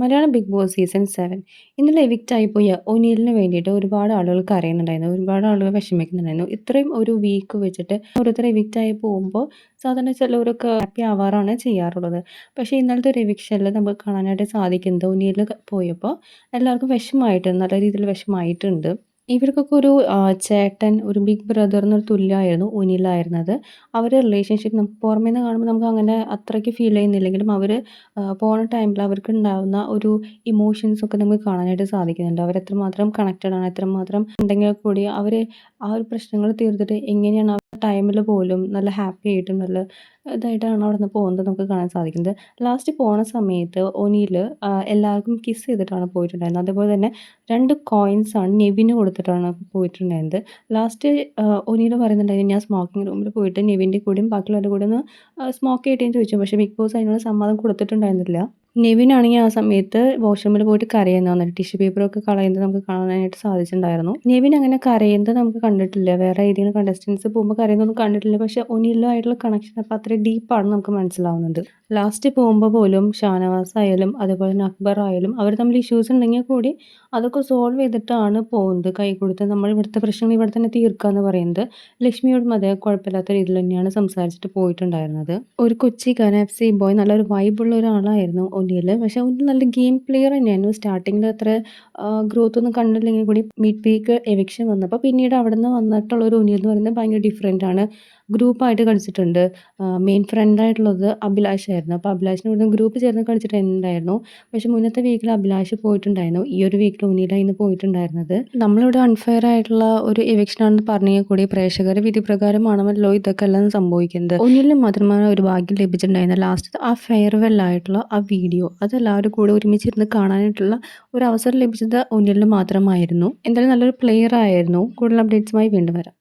Malayalam Big Boss season seven ഇന്നലെ evict പോയ ഒനീലിന് വേണ്ടിയിട്ട് ഒരുപാട് ആളുകൾ അറിയുന്നുണ്ടായിരുന്നു. ഒരുപാട് ആളുകൾ വിഷമിക്കുന്നുണ്ടായിരുന്നു. ഇത്രയും ഒരു വീക്ക് വെച്ചിട്ട് ഓരോരുത്തർ എവിക്റ്റ് ആയി പോകുമ്പോൾ സാധാരണ ചിലവരൊക്കെ ഹാപ്പി ആവാറാണ് ചെയ്യാറുള്ളത്. പക്ഷേ ഇന്നലത്തെ ഒരു എവിക്ഷനിൽ നമുക്ക് കാണാനായിട്ട് സാധിക്കുന്നത് ഒനീലിൽ പോയപ്പോൾ എല്ലാവർക്കും വിഷമമായിട്ട് നല്ല രീതിയിൽ വിഷമമായിട്ടുണ്ട്. ഇവർക്കൊക്കെ ഒരു ചേട്ടൻ ഒരു ബിഗ് ബ്രദർ എന്നൊരു തുല്യമായിരുന്നു ഒനിലായിരുന്നത് അവരുടെ റിലേഷൻഷിപ്പ് നമുക്ക് പുറമേ നിന്ന് കാണുമ്പോൾ നമുക്ക് അങ്ങനെ അത്രയ്ക്ക് ഫീൽ ചെയ്യുന്നില്ലെങ്കിലും അവർ പോണ ടൈമിൽ അവർക്ക് ഉണ്ടാകുന്ന ഒരു ഇമോഷൻസ് ഒക്കെ നമുക്ക് കാണാനായിട്ട് സാധിക്കുന്നുണ്ട്. അവർ എത്രമാത്രം കണക്റ്റഡ് ആണ് എത്രമാത്രം ഉണ്ടെങ്കിൽ കൂടി അവർ ആ ഒരു പ്രശ്നങ്ങൾ തീർത്തിട്ട് എങ്ങനെയാണ് ടൈമിൽ പോലും നല്ല ഹാപ്പി ആയിട്ടും നല്ല ഇതായിട്ടാണ് അവിടെ നിന്ന് പോകുന്നത് നമുക്ക് കാണാൻ സാധിക്കുന്നത്. ലാസ്റ്റ് പോണ സമയത്ത് ഒനിയിൽ എല്ലാവർക്കും കിസ് ചെയ്തിട്ടാണ് പോയിട്ടുണ്ടായിരുന്നത്. അതേപോലെ തന്നെ രണ്ട് കോയിൻസാണ് നെവിന് കൊടുത്തിട്ടാണ് പോയിട്ടുണ്ടായിരുന്നത്. ലാസ്റ്റ് ഒനിയിൽ പറയുന്നുണ്ടായിരുന്നു ഞാൻ സ്മോക്കിംഗ് റൂമിൽ പോയിട്ട് നെവിന്റെ കൂടെയും ബാക്കിയുള്ളവരുടെ കൂടെ ഒന്ന് സ്മോക്ക് ചെയ്തിട്ട് ചോദിച്ചു. പക്ഷേ ബിഗ് ബോസ് അതിനുള്ള സമ്മതം കൊടുത്തിട്ടുണ്ടായിരുന്നില്ല. നെവിനാണെങ്കിൽ ആ സമയത്ത് വാഷ്റൂമിൽ പോയിട്ട് കരയുന്ന വന്നിട്ട് ടിഷ്യൂ പേപ്പറൊക്കെ കളയുന്നത് നമുക്ക് കാണാനായിട്ട് സാധിച്ചിട്ടുണ്ടായിരുന്നു. നെവിൻ അങ്ങനെ കരയുന്നത് നമുക്ക് കണ്ടിട്ടില്ല. വേറെ ഏതെങ്കിലും കണ്ടസ്റ്റൻസ് പോകുമ്പോൾ കരയുന്നൊന്നും കണ്ടിട്ടില്ല. പക്ഷേ ഒനിലുമായിട്ടുള്ള കണക്ഷൻ അപ്പോൾ അത്ര ഡീപ്പാണ് നമുക്ക് മനസ്സിലാവുന്നത് ലാസ്റ്റ് പോകുമ്പോൾ പോലും ഷാനവാസ് ആയാലും അതേപോലെ തന്നെ അക്ബർ ആയാലും അവർ തമ്മിൽ ഇഷ്യൂസ് ഉണ്ടെങ്കിൽ കൂടി അതൊക്കെ സോൾവ് ചെയ്തിട്ടാണ് പോകുന്നത്. കൈ കൊടുത്ത് നമ്മൾ ഇവിടുത്തെ പ്രശ്നങ്ങൾ ഇവിടെ തന്നെ തീർക്കുക എന്ന് പറയുന്നത് ലക്ഷ്മിയോടും അതേ കുഴപ്പമില്ലാത്ത രീതിയിൽ തന്നെയാണ് സംസാരിച്ചിട്ട് പോയിട്ടുണ്ടായിരുന്നത്. ഒരു കൊച്ചി കൊച്ചിക്കാരൻ എഫ് സി ബോയ് നല്ലൊരു വൈബുള്ള ഒരാളായിരുന്നു. ഒന്നിയിൽ പക്ഷേ ഒന്നിൽ നല്ല ഗെയിം പ്ലെയർ തന്നെയായിരുന്നു. സ്റ്റാർട്ടിങ്ങിൽ അത്ര ഗ്രോത്ത് ഒന്നും കണ്ടില്ലെങ്കിൽ കൂടി മീറ്റ് വീക്ക് എവിക്ഷൻ വന്നപ്പോൾ പിന്നീട് അവിടെ നിന്ന് വന്നിട്ടുള്ള ഒരു ഒന്നിൽ എന്ന് പറയുന്നത് ഭയങ്കര ഡിഫറെന്റ് ആണ്. ഗ്രൂപ്പായിട്ട് കളിച്ചിട്ടുണ്ട്. മെയിൻ ഫ്രണ്ടായിട്ടുള്ളത് അഭിലാഷായിരുന്നു അപ്പോൾ അഭിലാഷിന് ഇവിടുന്ന് ഗ്രൂപ്പ് ചേർന്ന് കളിച്ചിട്ടുണ്ടായിരുന്നു പക്ഷേ മുന്നത്തെ വീക്കിൽ അഭിലാഷ് പോയിട്ടുണ്ടായിരുന്നു. ഈ ഒരു വീക്കിൽ ഉണ്ണിയിലായിരുന്നു പോയിട്ടുണ്ടായിരുന്നത്. നമ്മളിവിടെ അൺഫെയർ ആയിട്ടുള്ള ഒരു എവിക്ഷൻ ആണെന്ന് പറഞ്ഞാൽ കൂടി പ്രേക്ഷകർ വിധി പ്രകാരമാണല്ലോ ഇതൊക്കെ എല്ലാം സംഭവിക്കുന്നത്. ഒന്നിലും മാത്രമാണ് ഒരു ഭാഗ്യം ലഭിച്ചിട്ടുണ്ടായിരുന്നത്. ലാസ്റ്റ് ആ ഫെയർവെൽ ആയിട്ടുള്ള ആ വീഡിയോ അത് എല്ലാവരും കൂടെ ഒരുമിച്ചിരുന്ന് കാണാനായിട്ടുള്ള ഒരു അവസരം ലഭിച്ചത് ഒന്നിലിന് മാത്രമായിരുന്നു. എന്തായാലും നല്ലൊരു പ്ലെയർ ആയിരുന്നു. കൂടുതൽ അപ്ഡേറ്റ്സുമായി വീണ്ടും വരാം.